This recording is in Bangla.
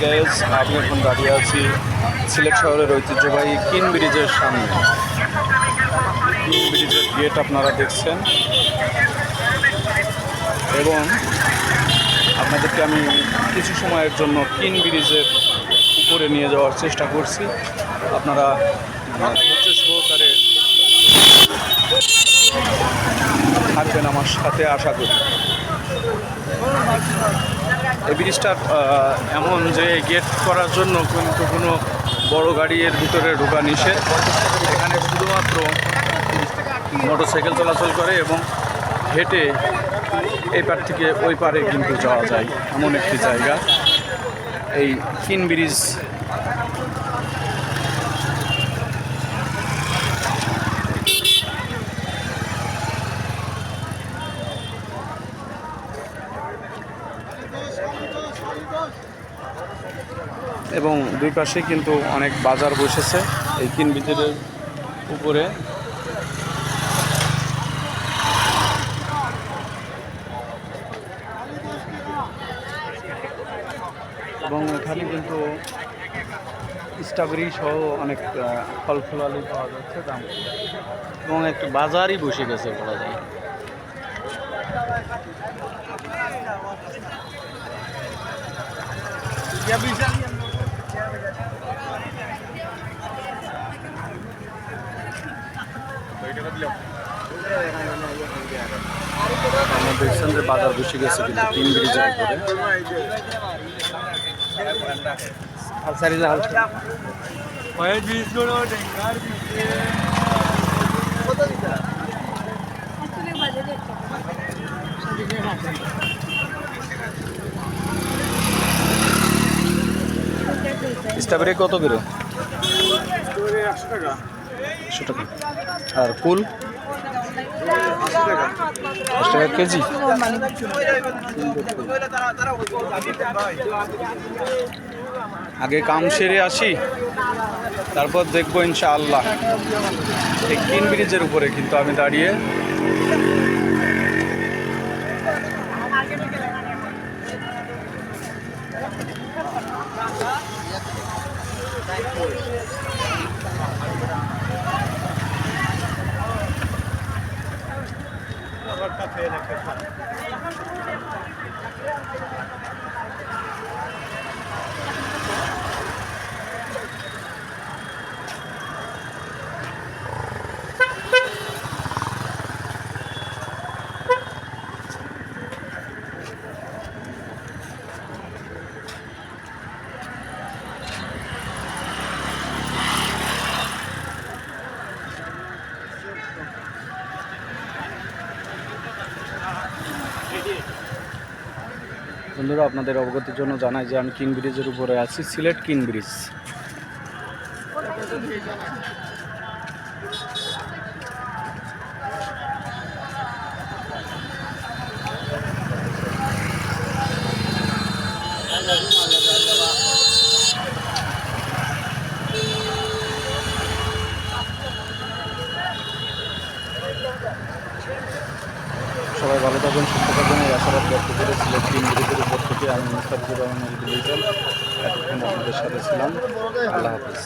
গ্যাস আমি এখন দাঁড়িয়ে আছি সিলেট শহরের ঐতিহ্যবাহী কিন ব্রিজের সামনে। কিন ব্রিজের গেট আপনারা দেখছেন। এবং আপনাদেরকে আমি কিছু সময়ের জন্য কিন ব্রিজের উপরে নিয়ে যাওয়ার চেষ্টা করছি। আপনারা সহকারে থাকবেন আমার সাথে, আশা করি। এই ব্রিজটা এমন যে গেট করার জন্য কিন্তু কোনো বড় গাড়ি এর ভিতরে ঢোকা নিষেধ। এখানে শুধুমাত্র মোটরসাইকেল চলাচল করে এবং হেঁটে এই পার থেকে ওই পারে কিন্তু যাওয়া যায়, এমন একটি জায়গা। এই কিন ব্রিজ এবং দুই পাশে কিন্তু অনেক বাজার বসেছে এই কিন ব্রিজের উপরে। এবং এখানে কিন্তু স্ট্রবেরি সহ অনেক ফল ফলালি পাওয়া যাচ্ছে দাম। এবং একটা বাজারই বসে গেছে বলা যায়। আমরা দেখছেন বাজার বসে গেছে কিন্তু তিন ব্রিজের উপরে স্ট্রবেরি কত করে? একশো টাকা। আর ফুল দশ টাকা কেজি। আগে কাম সেরে আসি, তারপর দেখব ইনশাআল্লাহ। এই কিন ব্রিজের উপরে কিন্তু আমি দাঁড়িয়ে ফেল একটা বন্ধুরা, আপনাদের অবগতির জন্য জানাই যে আমি কিং ব্রিজের উপরে আছি, সিলেট কিং ব্রিজ। সবাই ভালো থাকবেন সুস্থ থাকবেন এই আশাবাদ ব্যক্ত করে সিলেট কিং থেকে আমি মুস্তাফিজুর রহমান এতক্ষণ আপনাদের সাথে ছিলাম। আল্লাহ হাফিজ।